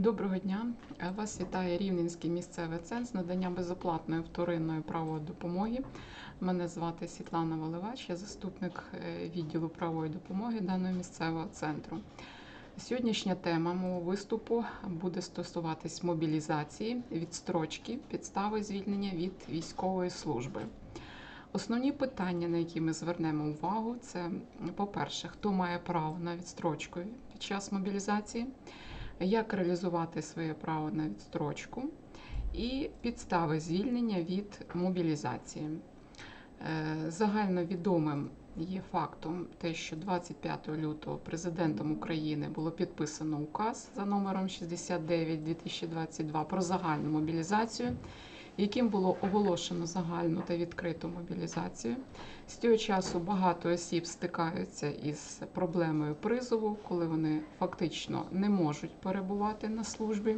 Доброго дня. Е, Вас вітає Рівненський місцевий центр з надання безоплатної вторинної правової допомоги. Мене звати Світлана Валивач, я заступник е, відділу правової допомоги даного місцевого центру. Сьогоднішня тема мого виступу буде стосуватись мобілізації, відстрочки, підстави звільнення від військової служби. Основні питання, на які ми звернемо увагу, це, по-перше, хто має право на відстрочку під час мобілізації, як реалізувати своє право на відстрочку і підстави звільнення від мобілізації. Е, Загальновідомим є фактом те, що 25 лютого президентом України було підписано указ за номером 69 2022 про загальну мобілізацію, яким було оголошено загальну та відкриту мобілізацію. З цього часу багато осіб стикаються із проблемою призову, коли вони фактично не можуть перебувати на службі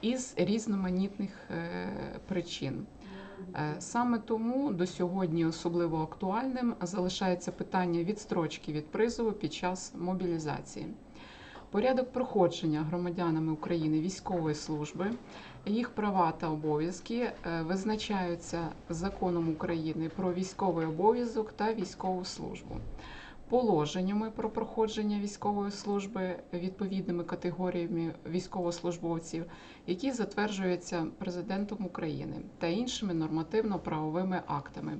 із різноманітних е, причин. Е, Саме тому до сьогодні особливо актуальним залишається питання відстрочки від призову під час мобілізації. Порядок проходження громадянами України військової служби, їх права та обов'язки е, визначаються законом України про військовий обов'язок та військову службу, положеннями про проходження військової служби відповідними категоріями військовослужбовців, які затверджуються президентом України та іншими нормативно-правовими актами.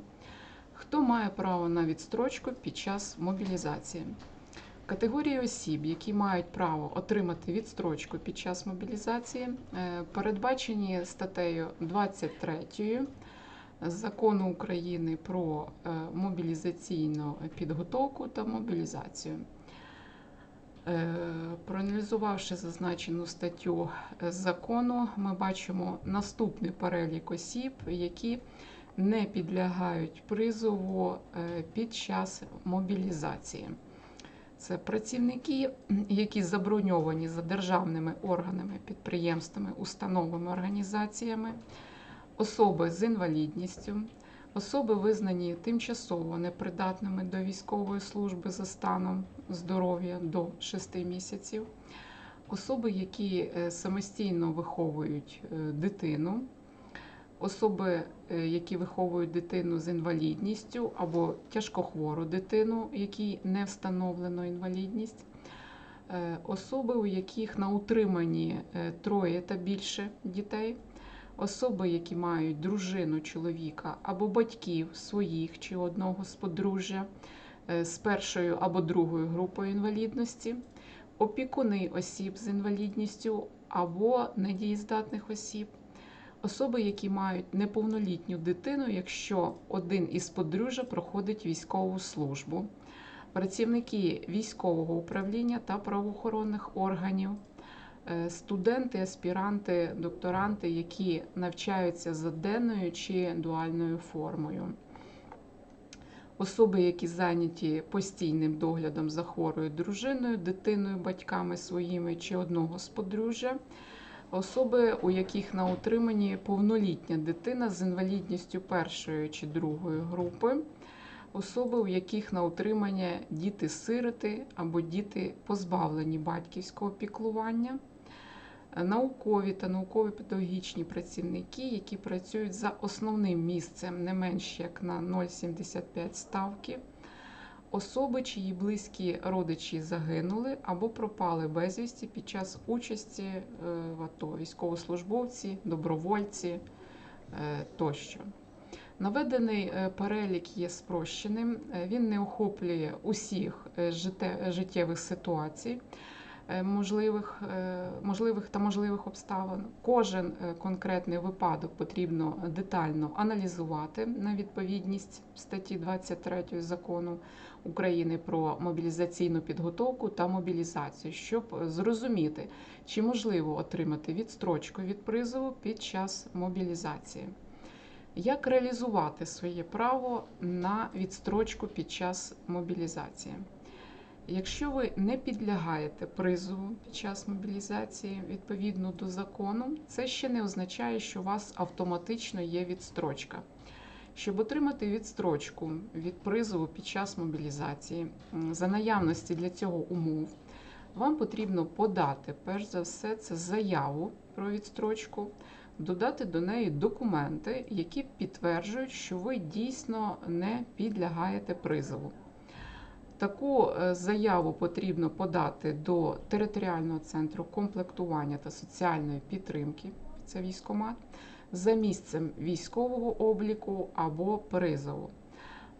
Хто має право на відстрочку під час мобілізації? Категорії осіб, які мають право отримати відстрочку під час мобілізації, е, передбачені статтею 23 закону України про е, мобілізаційну підготовку та мобілізацію. Е, Проаналізувавши зазначену статтю закону, ми бачимо наступний перелік осіб, які не підлягають призову під час мобілізації. Це працівники, які заброньовані за державними органами, підприємствами, установами, організаціями, особи з інвалідністю, особи, визнані тимчасово непридатними до військової служби за станом здоров'я до 6 місяців, особи, які е, самостійно виховують е, дитину. Особи, е, які виховують дитину з інвалідністю або тяжкохвору дитину, якій не встановлено інвалідність, е, особи, у яких на утриманні е, троє та більше дітей, особи, які мають дружину чоловіка або батьків своїх чи одного з подружжя з першою або другою групою інвалідності, опікуни осіб з інвалідністю або недієздатних осіб особи, які мають неповнолітню дитину, якщо один із подружжя проходить військову службу, працівники військового управління та правоохоронних органів, е, студенти, аспіранти, докторанти, які навчаються за денною чи дуальною формою. Особи, які зайняті постійним доглядом за хворою дружиною, дитиною, батьками своїми чи одного з подружжя, Особи, у яких на утриманні повнолітня дитина з інвалідністю першої чи другої групи, особи, у яких на утримання діти-сироти або діти позбавлені батьківського піклування, наукові та науково-педагогічні працівники, які працюють за основним місцем не менш як на 0,75 ставки особи, чиї близькі родичі загинули або пропали безвісті під час участі е, в АТО, військовослужбовці, добровольці е, тощо. Наведений е, перелік є спрощеним, він не охоплює усіх життєвих ситуацій. Е, можливих е, можливих та можливих обставин. Кожен е, конкретний випадок потрібно детально аналізувати на відповідність статті 23 закону України про мобілізаційну підготовку та мобілізацію, щоб зрозуміти, чи можливо отримати відстрочку від призову під час мобілізації. Як реалізувати своє право на відстрочку під час мобілізації? Якщо ви не підлягаєте призову під час мобілізації відповідно до закону, це ще не означає, що у вас автоматично є відстрочка. Щоб отримати відстрочку від призову під час мобілізації, за наявності для цього умов, вам потрібно подати, перш за все, це заяву про відстрочку, додати до неї документи, які підтверджують, що ви дійсно не підлягаєте призову. Таку е, заяву потрібно подати до територіального центру комплектування та соціальної підтримки, це військомат, за місцем військового обліку або призову.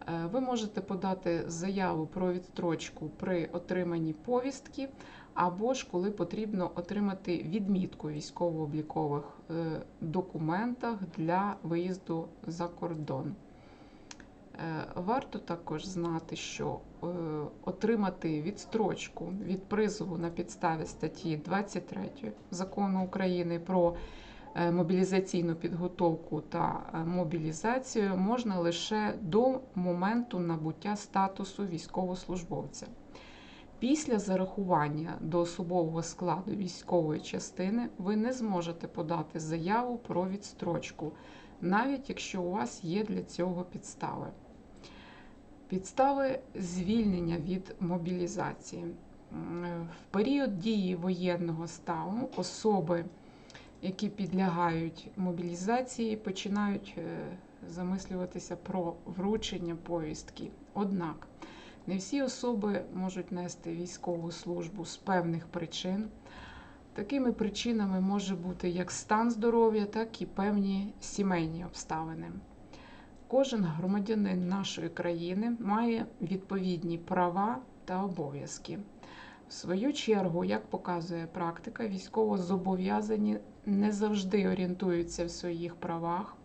Е, Ви можете подати заяву про відстрочку при отриманні повістки, або ж коли потрібно отримати відмітку військово-облікових е, документах для виїзду за кордон. Е, Варто також знати, що е, отримати відстрочку від призову на підставі статті 23 закону України про е, мобілізаційну підготовку та мобілізацію можна лише до моменту набуття статусу військовослужбовця. Після зарахування до особового складу військової частини ви не зможете подати заяву про відстрочку, навіть якщо у вас є для цього підстави. Підстави звільнення від мобілізації. В період дії воєнного стану особи, які підлягають мобілізації, починають е, замислюватися про вручення повістки. Однак не всі особи можуть нести військову службу з певних причин. Такими причинами може бути як стан здоров'я, так і певні сімейні обставини. Кожен громадянин нашої країни має відповідні права та обов'язки. В свою чергу, як показує практика, військово зобов'язані не завжди орієнтуються в своїх правах.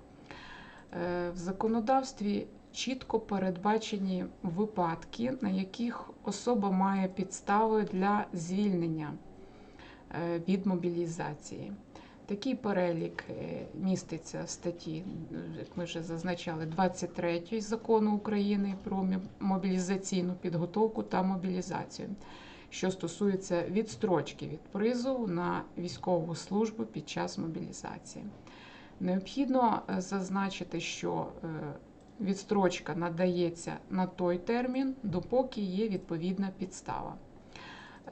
Е, В законодавстві чітко передбачені випадки, на яких особа має підстави для звільнення е, від мобілізації. Такий перелік е, міститься в статті, як ми вже зазначали, 23 закону України про мобілізаційну підготовку та мобілізацію, що стосується відстрочки від призову на військову службу під час мобілізації. Необхідно е, зазначити, що е, відстрочка надається на той термін, допоки є відповідна підстава.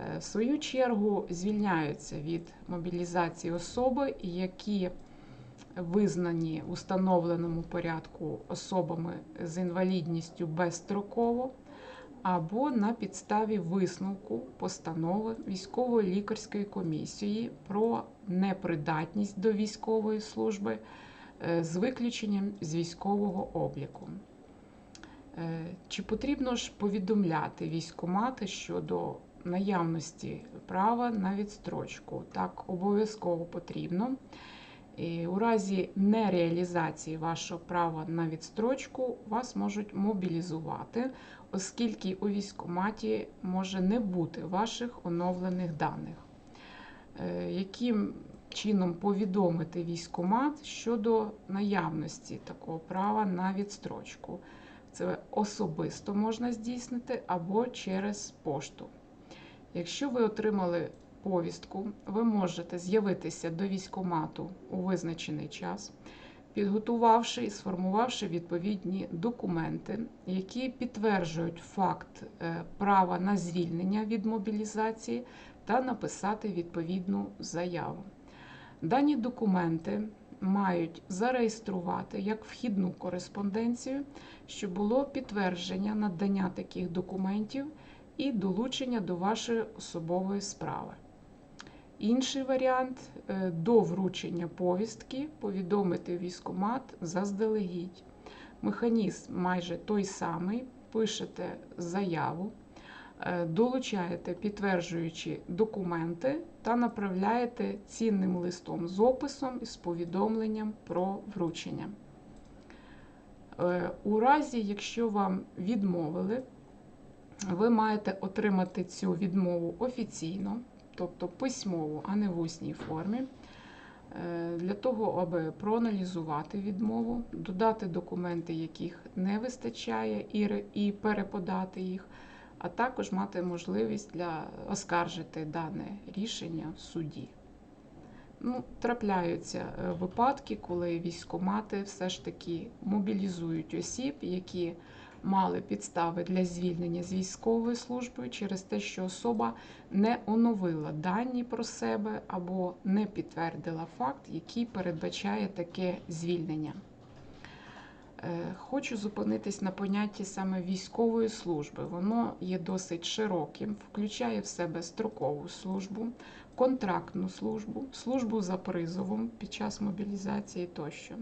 Е, В свою чергу звільняються від мобілізації особи, які визнані у встановленому порядку особами з інвалідністю безстроково або на підставі висновку постанови військово-лікарської комісії про непридатність до військової служби е, з виключенням з військового обліку. Е, Чи потрібно ж повідомляти військомати щодо наявності права на відстрочку? Так, обов'язково потрібно. І у разі нереалізації вашого права на відстрочку вас можуть мобілізувати, оскільки у військкоматі може не бути ваших оновлених даних. Е, Яким чином повідомити військкомат щодо наявності такого права на відстрочку? Це особисто можна здійснити або через пошту. Якщо ви отримали повістку, ви можете з'явитися до військкомату у визначений час, підготувавши і сформувавши відповідні документи, які підтверджують факт е, права на звільнення від мобілізації та написати відповідну заяву. Дані документи мають зареєструвати як вхідну кореспонденцію, щоб було підтвердження надання таких документів і долучення до вашої особової справи. Інший варіант е, до вручення повістки повідомити військомат заздалегідь. Механізм майже той самий. Пишете заяву, е, долучаєте підтверджуючі документи та направляєте цінним листом з описом і з повідомленням про вручення. Е, У разі, якщо вам відмовили, ви маєте отримати цю відмову офіційно, тобто письмово, а не в усній формі, е, для того, аби проаналізувати відмову, додати документи, яких не вистачає, і переподати їх, а також мати можливість для оскаржити дане рішення в суді. Ну, трапляються е, випадки, коли військкомати все ж таки мобілізують осіб, які мали підстави для звільнення з військової служби через те, що особа не оновила дані про себе або не підтвердила факт, який передбачає таке звільнення. Е, Хочу зупинитись на понятті саме військової служби. Воно є досить широким, включає в себе строкову службу, контрактну службу, службу за призовом під час мобілізації тощо.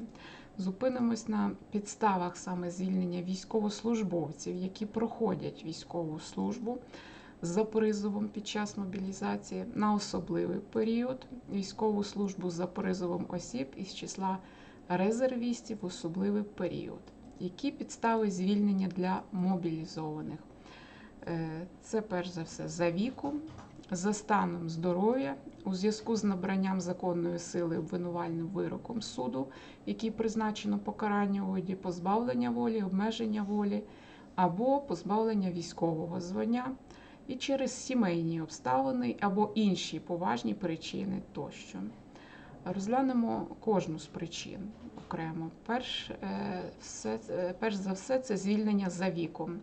Зупинимось на підставах саме звільнення військовослужбовців, які проходять військову службу за призовом під час мобілізації на особливий період, військову службу за призовом осіб із числа резервістів в особливий період. Які підстави звільнення для мобілізованих? Е, Це перш за все за віком, за станом здоров'я у зв'язку з набранням законної сили обвинувальним вироком суду, який призначено покарання у позбавлення волі, обмеження волі або позбавлення військового звання, і через сімейні обставини або інші поважні причини тощо. Розглянемо кожну з причин окремо. Перш, е, все, е, перш за все, це звільнення за віком.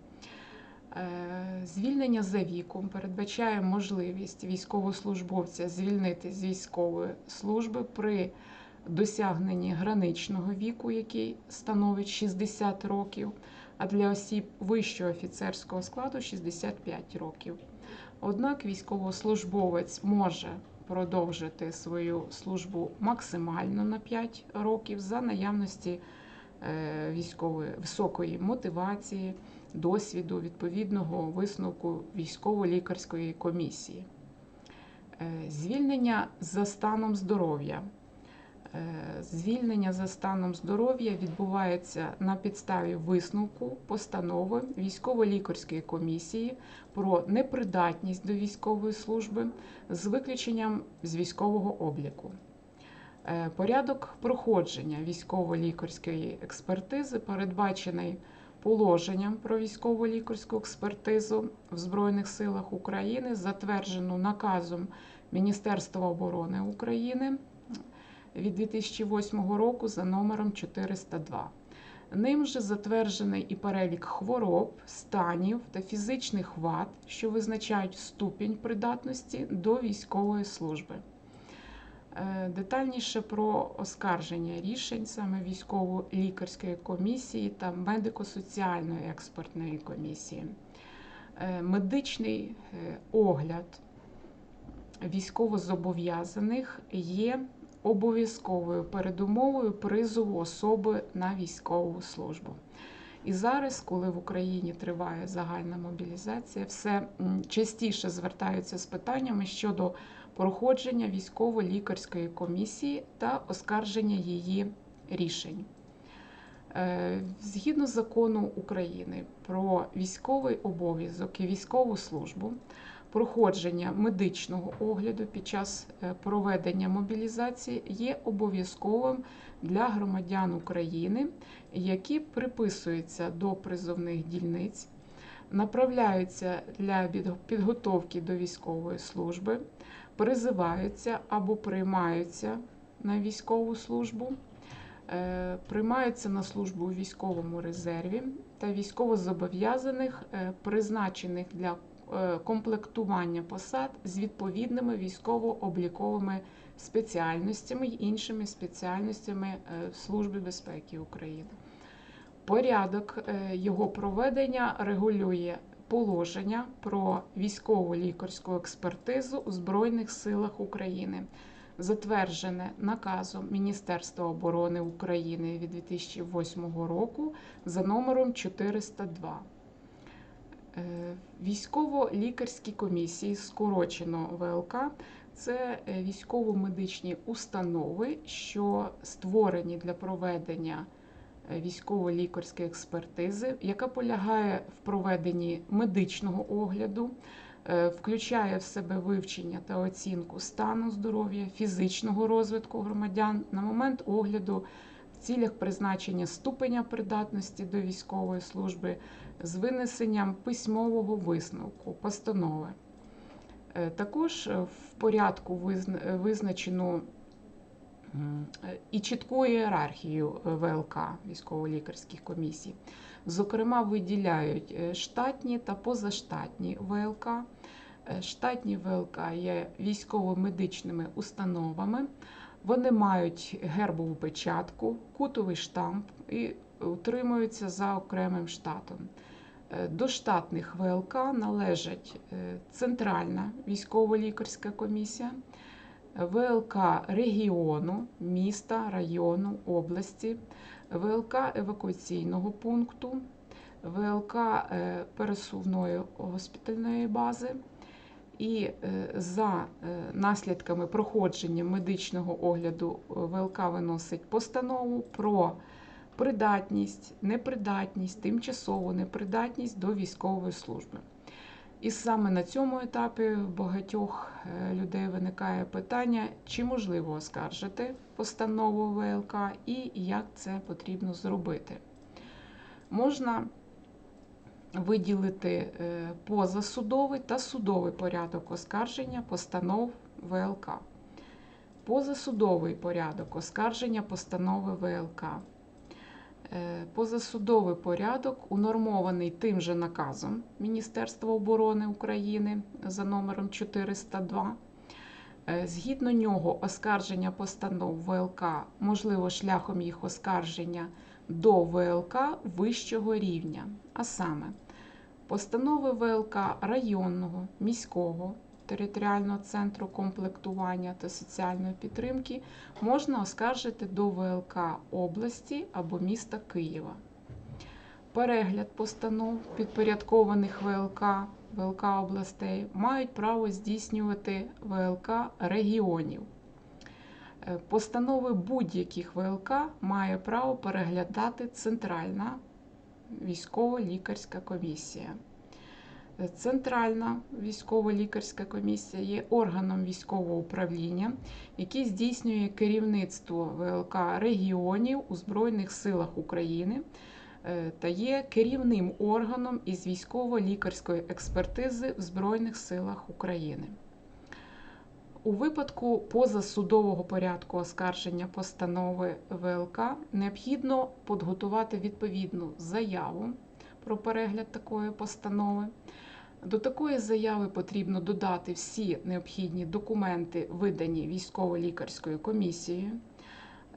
Е, Звільнення за віком передбачає можливість військовослужбовця звільнити з військової служби при досягненні граничного віку, який становить 60 років, а для осіб вищого офіцерського складу 65 років. Однак військовослужбовець може продовжити свою службу максимально на 5 років за наявності е, військової високої мотивації, досвіду відповідного висновку військово-лікарської комісії. Е, Звільнення за станом здоров'я. Е, Звільнення за станом здоров'я відбувається на підставі висновку постанови військово-лікарської комісії про непридатність до військової служби з виключенням з військового обліку. Е, Порядок проходження військово-лікарської експертизи передбачений положенням про військово-лікарську експертизу в Збройних силах України, затверджену наказом Міністерства оборони України від 2008 року за номером 402. Ним же затверджений і перелік хвороб, станів та фізичних вад, що визначають ступінь придатності до військової служби. Е, Детальніше про оскарження рішень саме військово-лікарської комісії та медико-соціальної експертної комісії. Е, Медичний е, огляд військовозобов'язаних є обов'язковою передумовою призову особи на військову службу. І зараз, коли в Україні триває загальна мобілізація, все частіше звертаються з питаннями щодо проходження військово-лікарської комісії та оскарження її рішень. Е, Згідно закону України про військовий обов'язок і військову службу, проходження медичного огляду під час е, проведення мобілізації є обов'язковим для громадян України, які приписуються до призовних дільниць, направляються для підготовки до військової служби, призиваються або приймаються на військову службу. е, Приймаються на службу у військовому резерві та військовозобов'язаних, е, призначених для е, комплектування посад з відповідними військово-обліковими спеціальностями й іншими спеціальностями Служби безпеки України. Порядок його проведення регулює положення про військову лікарську експертизу у Збройних силах України, затверджене наказом Міністерства оборони України від 2008 року за номером 402. Е, Військово-лікарські комісії, скорочено ВЛК, це е, військово-медичні установи, що створені для проведення військово-лікарської експертизи, яка полягає в проведенні медичного огляду, е, включає в себе вивчення та оцінку стану здоров'я, фізичного розвитку громадян на момент огляду в цілях призначення ступеня придатності до військової служби з винесенням письмового висновку, постанови. Е, Також е, в порядку визн- визначено і чітку ієрархію е, ВЛК військово-лікарських комісій. Зокрема, виділяють е, штатні та позаштатні ВЛК. Е, Штатні ВЛК є військово-медичними установами. Вони мають гербову печатку, кутовий штамп і утримуються за окремим штатом. Е, До штатних ВЛК належать е, Центральна військово-лікарська комісія, ВЛК регіону, міста, району, області, ВЛК евакуаційного пункту, ВЛК е, пересувної госпітальної бази. І е, за е, наслідками проходження медичного огляду ВЛК виносить постанову про придатність, непридатність, тимчасову непридатність до військової служби. І саме на цьому етапі в багатьох е, людей виникає питання, чи можливо оскаржити постанову ВЛК і як це потрібно зробити. Можна виділити е, позасудовий та судовий порядок оскарження постанов ВЛК. Позасудовий порядок оскарження постанови ВЛК. Е, Позасудовий порядок унормований тим же наказом Міністерства оборони України за номером 402. Е, Згідно нього, оскарження постанов ВЛК можливо шляхом їх оскарження до ВЛК вищого рівня, а саме постанови ВЛК районного, міського, територіального центру комплектування та соціальної підтримки можна оскаржити до ВЛК області або міста Києва. Перегляд постанов підпорядкованих ВЛК, ВЛК областей мають право здійснювати ВЛК регіонів. Е, Постанови будь-яких ВЛК має право переглядати Центральна військово-лікарська комісія. Центральна військово-лікарська комісія є органом військового управління, який здійснює керівництво ВЛК регіонів у Збройних силах України е, та є керівним органом із військово-лікарської експертизи в Збройних силах України. У випадку позасудового порядку оскарження постанови ВЛК необхідно підготувати відповідну заяву про перегляд такої постанови. До такої заяви потрібно додати всі необхідні документи, видані військово-лікарською комісією.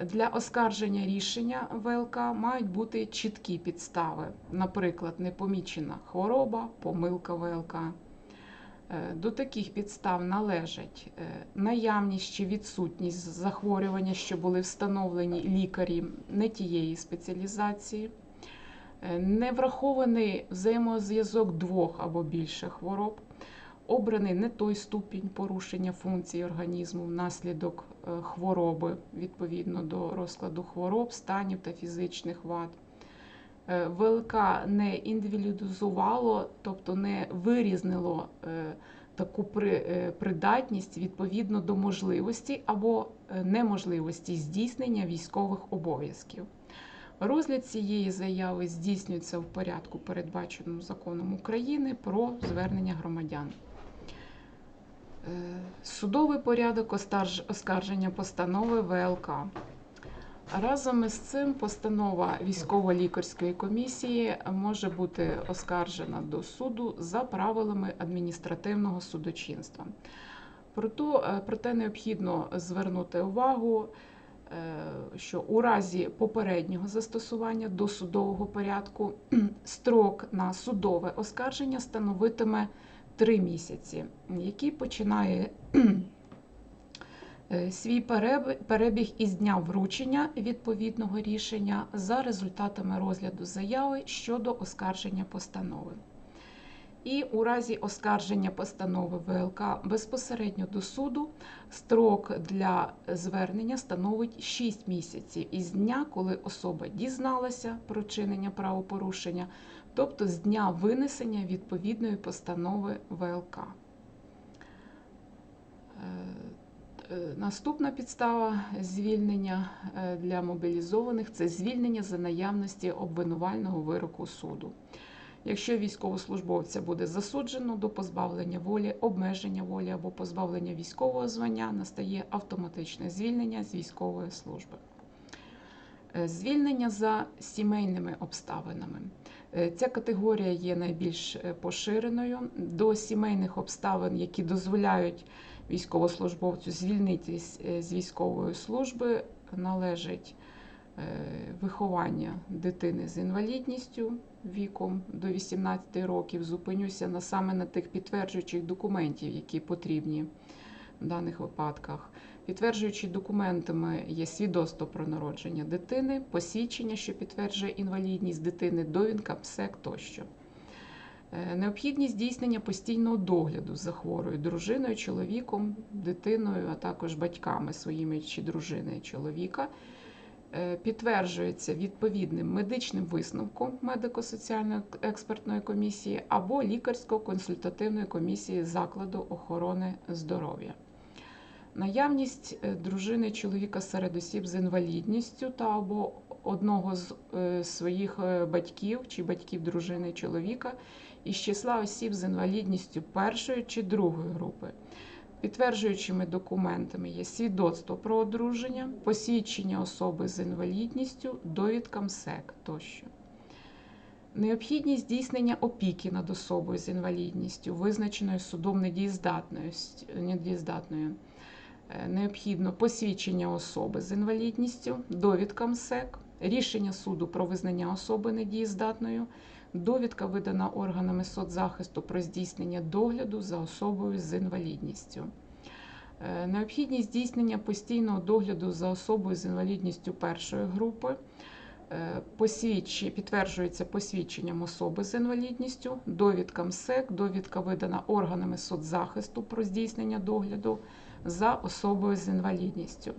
Для оскарження рішення ВЛК мають бути чіткі підстави, наприклад, непомічена хвороба, помилка ВЛК. Е, До таких підстав належать е, наявність чи відсутність захворювання, що були встановлені лікарі не тієї спеціалізації, не врахований взаємозв'язок двох або більше хвороб, обраний не той ступінь порушення функцій організму внаслідок е, хвороби відповідно до розкладу хвороб, станів та фізичних вад. Е, ВЛК не індивідуалізувало, тобто не вирізнило е, таку придатність відповідно до можливості або неможливості здійснення військових обов'язків. Розгляд цієї заяви здійснюється в порядку, передбаченому законом України про звернення громадян. Е, Судовий порядок оскарження постанови ВЛК. Разом із цим постанова військово-лікарської комісії може бути оскаржена до суду за правилами адміністративного судочинства. Е, Проте необхідно звернути увагу, що у разі попереднього застосування до судового порядку строк на судове оскарження становитиме 3 місяці, який починає е, свій перебіг із дня вручення відповідного рішення за результатами розгляду заяви щодо оскарження постанови. І у разі оскарження постанови ВЛК безпосередньо до суду строк для звернення становить 6 місяців із дня, коли особа дізналася про чинення правопорушення, тобто з дня винесення відповідної постанови ВЛК. Е, е, Наступна підстава звільнення е, для мобілізованих це звільнення за наявності обвинувального вироку суду. Якщо військовослужбовця буде засуджено до позбавлення волі, обмеження волі або позбавлення військового звання, настає автоматичне звільнення з військової служби. Е, Звільнення за сімейними обставинами. Е, Ця категорія є найбільш е, поширеною. До сімейних обставин, які дозволяють військовослужбовцю звільнитись з військової служби, належить виховання дитини з інвалідністю віком до 18 років. Зупинюся на саме на тих підтверджуючих документів, які потрібні в даних випадках. Підтверджуючи документами є свідоцтво про народження дитини, посвідчення, що підтверджує інвалідність дитини, довідка, ПСЕК тощо. Е, Необхідність здійснення постійного догляду за хворою дружиною, чоловіком, дитиною, а також батьками своїми чи дружини чоловіка підтверджується відповідним медичним висновком медико-соціальної експертної комісії або лікарсько-консультативної комісії закладу охорони здоров'я. Наявність е, дружини чоловіка серед осіб з інвалідністю та або одного з е, своїх е, батьків чи батьків дружини чоловіка із числа осіб з інвалідністю першої чи другої групи. Підтверджуючими документами є свідоцтво про одруження, посвідчення особи з інвалідністю, довідка МСЕК тощо. Необхідність здійснення опіки над особою з інвалідністю, визначеною судом недієздатною. недієздатною. Е, Необхідно посвідчення особи з інвалідністю, довідка МСЕК, рішення суду про визнання особи недієздатною, довідка видана органами соцзахисту про здійснення догляду за особою з інвалідністю. Е, Необхідність здійснення постійного догляду за особою з інвалідністю першої групи. Е, підтверджується посвідченням особи з інвалідністю, довідка МСЕК, довідка видана органами соцзахисту про здійснення догляду за особою з інвалідністю.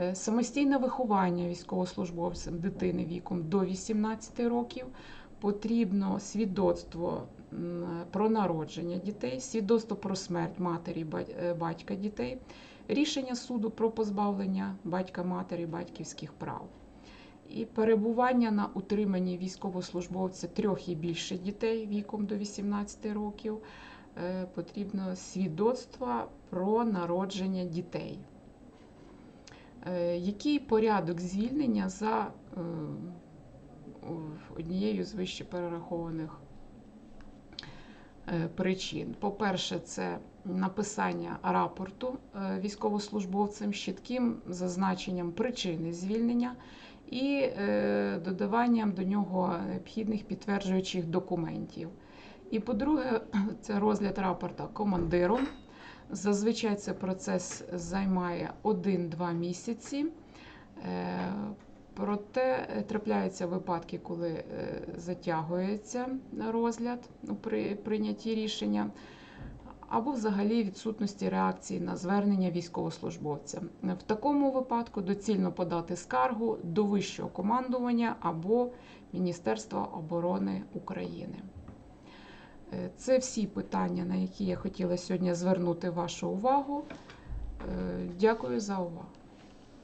Е, Самостійне виховання військовослужбовцям дитини віком до 18 років потрібно свідоцтво про народження дітей, свідоцтво про смерть матері, е, батька дітей, рішення суду про позбавлення батька матері батьківських прав. І перебування на утриманні військовослужбовця трьох і більше дітей віком до 18 років е, потрібно свідоцтво про народження дітей. Е, Який порядок звільнення за однією з вище перерахованих е, причин? По-перше, це написання рапорту е, військовослужбовцем з чітким зазначенням причини звільнення і е, додаванням до нього необхідних підтверджуючих документів. І по-друге, це розгляд рапорта командиром. Зазвичай цей процес займає 1-2 місяці. Проте е, трапляються випадки, коли е, затягується розгляд ну, при прийнятті рішення, або взагалі відсутності реакції на звернення військовослужбовця. В такому випадку доцільно подати скаргу до вищого командування або Міністерства оборони України. Е, Це всі питання, на які я хотіла сьогодні звернути вашу увагу. Дякую за увагу.